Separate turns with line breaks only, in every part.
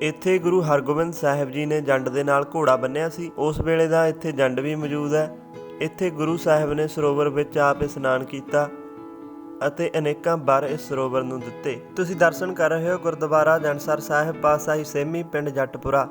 ਇੱਥੇ ਗੁਰੂ ਹਰਗੋਬਿੰਦ ਸਾਹਿਬ ਜੀ ਨੇ ਜੰਡ ਦੇ ਨਾਲ ਘੋੜਾ ਬੰਨਿਆ ਸੀ। ਉਸ ਵੇਲੇ ਦਾ ਇੱਥੇ ਜੰਡ ਵੀ ਮੌਜੂਦ ਹੈ। ਇੱਥੇ ਗੁਰੂ ਸਾਹਿਬ ਨੇ ਸਰੋਵਰ ਵਿੱਚ ਆਪ ਇਸ਼ਨਾਨ ਕੀਤਾ ਅਤੇ ਅਨੇਕਾਂ ਵਾਰ ਇਸ ਸਰੋਵਰ ਨੂੰ ਦਿੱਤੇ। ਤੁਸੀਂ ਦਰਸ਼ਨ ਕਰ ਰਹੇ ਹੋ ਗੁਰਦੁਆਰਾ ਜੰਡਸਰ ਸਾਹਿਬ ਪਾਤਸ਼ਾਹੀ ਸੇਮੀ ਪਿੰਡ ਜੱਟਪੁਰਾ।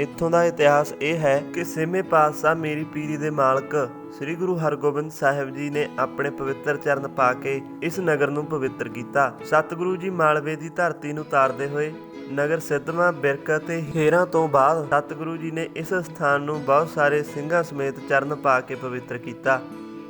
ਇੱਥੋਂ ਦਾ ਇਤਿਹਾਸ ਇਹ ਹੈ ਕਿ ਸੇਮੇ ਪਾਤਸ਼ਾਹ ਮੇਰੀ ਪੀਰੀ ਦੇ ਮਾਲਕ ਸ੍ਰੀ ਗੁਰੂ ਹਰਗੋਬਿੰਦ ਸਾਹਿਬ ਜੀ ਨੇ ਆਪਣੇ ਪਵਿੱਤਰ ਚਰਨ ਪਾ ਕੇ ਇਸ ਨਗਰ ਨੂੰ ਪਵਿੱਤਰ ਕੀਤਾ। ਸਤਿਗੁਰੂ ਜੀ ਮਾਲਵੇ ਦੀ ਧਰਤੀ ਨੂੰ ਤਾਰਦੇ ਹੋਏ ਨਗਰ ਸਿੱਧਵਾਂ, ਬਿਰਕ ਅਤੇ ਹੇਰਾਂ ਤੋਂ ਬਾਅਦ ਸਤਿਗੁਰੂ ਜੀ ਨੇ ਇਸ ਸਥਾਨ ਨੂੰ ਬਹੁਤ ਸਾਰੇ ਸਿੰਘਾਂ ਸਮੇਤ ਚਰਨ ਪਾ ਕੇ ਪਵਿੱਤਰ ਕੀਤਾ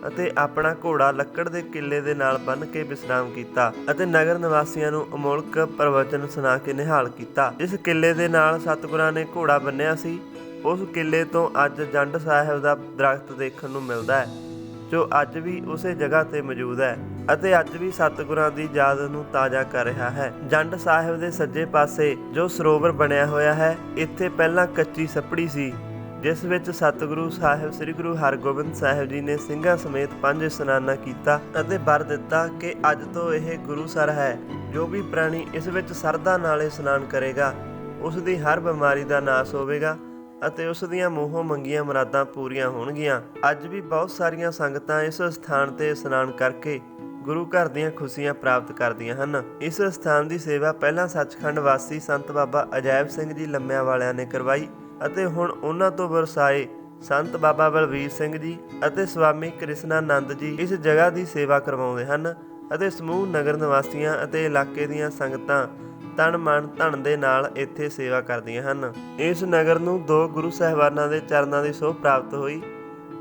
ਅਤੇ ਆਪਣਾ ਘੋੜਾ ਲੱਕੜ ਦੇ ਕਿੱਲੇ ਦੇ ਨਾਲ ਬੰਨ੍ਹ ਕੇ ਵਿਸਰਾਮ ਕੀਤਾ ਅਤੇ ਨਗਰ ਨਿਵਾਸੀਆਂ ਨੂੰ ਅਮੋਲਕ ਪ੍ਰਵਚਨ ਸੁਣਾ ਕੇ ਨਿਹਾਲ ਕੀਤਾ। ਇਸ ਕਿੱਲੇ ਦੇ ਨਾਲ ਸਤਿਗੁਰਾਂ ਨੇ ਘੋੜਾ ਬੰਨਿਆ ਸੀ। ਉਸ ਕਿੱਲੇ ਤੋਂ ਅੱਜ ਜੰਡ ਸਾਹਿਬ ਦਾ ਦਰਖਤ ਦੇਖਣ ਨੂੰ ਮਿਲਦਾ ਹੈ। ਜੋ ਅੱਜ ਵੀ ਉਸੇ ਜਗ੍ਹਾ ਤੇ ਮੌਜੂਦ ਹੈ ਅਤੇ ਅੱਜ ਵੀ ਸਤਿਗੁਰਾਂ ਦੀ ਯਾਦ ਨੂੰ ਤਾਜ਼ਾ ਕਰ ਰਿਹਾ ਹੈ। ਜੰਡ ਸਾਹਿਬ ਦੇ ਸੱਜੇ ਪਾਸੇ ਜੋ ਸਰੋਵਰ ਬਣਿਆ ਹੋਇਆ ਹੈ, ਇੱਥੇ ਪਹਿਲਾਂ ਕੱਚੀ ਸੱਪੜੀ ਸੀ, ਜਿਸ ਵਿੱਚ ਸਤਿਗੁਰੂ ਸਾਹਿਬ, ਸ੍ਰੀ ਗੁਰੂ ਹਰਗੋਬਿੰਦ ਸਾਹਿਬ ਜੀ ਨੇ ਸਿੰਘਾਂ ਸਮੇਤ ਪੰਜ ਇਸ਼ਨਾਨਾ ਕੀਤਾ ਅਤੇ ਵਰ ਦਿੱਤਾ ਕਿ ਅੱਜ ਤੋਂ ਇਹ ਗੁਰੂਸਰ ਹੈ, ਜੋ ਵੀ ਪ੍ਰਾਣੀ ਇਸ ਵਿੱਚ ਸਰਦਾ ਨਾਲ ਇਸ਼ਨਾਨ ਕਰੇਗਾ ਉਸ ਦੀ ਹਰ ਬਿਮਾਰੀ ਦਾ ਨਾਸ਼ ਹੋਵੇਗਾ ਅਤੇ ਉਸ ਦੀਆਂ ਮੂੰਹੋਂ ਮੰਗੀਆਂ ਮੁਰਾਦਾਂ ਪੂਰੀਆਂ ਹੋਣਗੀਆਂ। ਅੱਜ ਵੀ ਬਹੁਤ ਸਾਰੀਆਂ ਸੰਗਤਾਂ ਇਸ ਸਥਾਨ ਤੇ ਇਸ਼ਨਾਨ ਕਰਕੇ ਗੁਰੂ ਘਰ ਦੀਆਂ ਖੁਸ਼ੀਆਂ ਪ੍ਰਾਪਤ ਕਰਦੀਆਂ ਹਨ। ਇਸ ਸਥਾਨ ਦੀ ਸੇਵਾ ਪਹਿਲਾਂ ਸੱਚਖੰਡ ਵਾਸੀ ਸੰਤ ਬਾਬਾ ਅਜੈਬ ਸਿੰਘ ਜੀ ਲੰਮਿਆਂ ਵਾਲਿਆਂ ਨੇ ਕਰਵਾਈ ਅਤੇ ਹੁਣ ਉਹਨਾਂ ਤੋਂ ਵਰਸਾਏ ਸੰਤ ਬਾਬਾ ਬਲਵੀਰ ਸਿੰਘ ਜੀ ਅਤੇ ਸਵਾਮੀ ਕ੍ਰਿਸ਼ਨਾਨੰਦ ਜੀ ਇਸ ਜਗ੍ਹਾ ਦੀ ਸੇਵਾ ਕਰਵਾਉਂਦੇ ਹਨ ਅਤੇ ਸਮੂਹ ਨਗਰ ਨਿਵਾਸੀਆਂ ਅਤੇ ਇਲਾਕੇ ਦੀਆਂ ਸੰਗਤਾਂ ਤਨ ਮਨ ਧਨ ਦੇ ਨਾਲ ਇੱਥੇ ਸੇਵਾ ਕਰਦੀਆਂ ਹਨ। ਇਸ ਨਗਰ ਨੂੰ ਦੋ ਗੁਰੂ ਸਾਹਿਬਾਨਾਂ ਦੇ ਚਰਨਾਂ ਦੀ ਸੋਹ ਪ੍ਰਾਪਤ ਹੋਈ।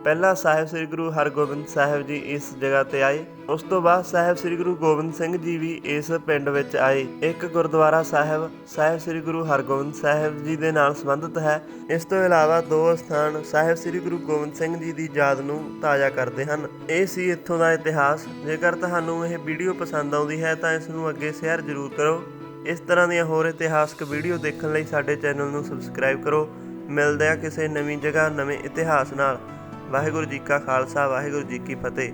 ਪਹਿਲਾ ਸਾਹਿਬ ਸ੍ਰੀ ਗੁਰੂ ਹਰਗੋਬਿੰਦ ਸਾਹਿਬ ਜੀ ਇਸ ਜਗ੍ਹਾ ਤੇ ਆਏ। ਉਸ ਤੋਂ ਬਾਅਦ ਸਾਹਿਬ ਸ੍ਰੀ ਗੁਰੂ ਗੋਬਿੰਦ ਸਿੰਘ ਜੀ ਵੀ ਇਸ ਪਿੰਡ ਵਿੱਚ ਆਏ। ਇੱਕ ਗੁਰਦੁਆਰਾ ਸਾਹਿਬ ਸਾਹਿਬ ਸ੍ਰੀ ਗੁਰੂ ਹਰਗੋਬਿੰਦ ਸਾਹਿਬ ਜੀ ਦੇ ਨਾਲ ਸੰਬੰਧਿਤ ਹੈ। ਇਸ ਤੋਂ ਇਲਾਵਾ ਦੋ ਸਥਾਨ ਸਾਹਿਬ ਸ੍ਰੀ ਗੁਰੂ ਗੋਬਿੰਦ ਸਿੰਘ ਜੀ ਦੀ ਯਾਦ ਨੂੰ ਤਾਜ਼ਾ ਕਰਦੇ ਹਨ। ਇਹ ਸੀ ਇੱਥੋਂ ਦਾ ਇਤਿਹਾਸ। ਜੇਕਰ ਤੁਹਾਨੂੰ ਇਹ ਵੀਡੀਓ ਪਸੰਦ ਆਉਂਦੀ ਹੈ ਤਾਂ ਇਸ ਨੂੰ ਅੱਗੇ ਸ਼ੇਅਰ ਜ਼ਰੂਰ ਕਰੋ। ਇਸ ਤਰ੍ਹਾਂ ਦੀਆਂ ਹੋਰ ਇਤਿਹਾਸਕ ਵੀਡੀਓ ਦੇਖਣ ਲਈ ਸਾਡੇ ਚੈਨਲ ਨੂੰ ਸਬਸਕ੍ਰਾਈਬ ਕਰੋ। ਮਿਲਦੇ ਆ ਕਿਸੇ ਨਵੀਂ ਜਗ੍ਹਾ, ਨਵੇਂ ਇਤਿਹਾਸ ਨਾਲ। ਵਾਹਿਗੁਰੂ ਜੀ ਕਾ ਖਾਲਸਾ, ਵਾਹਿਗੁਰੂ ਜੀ ਕੀ ਫਤਿਹ।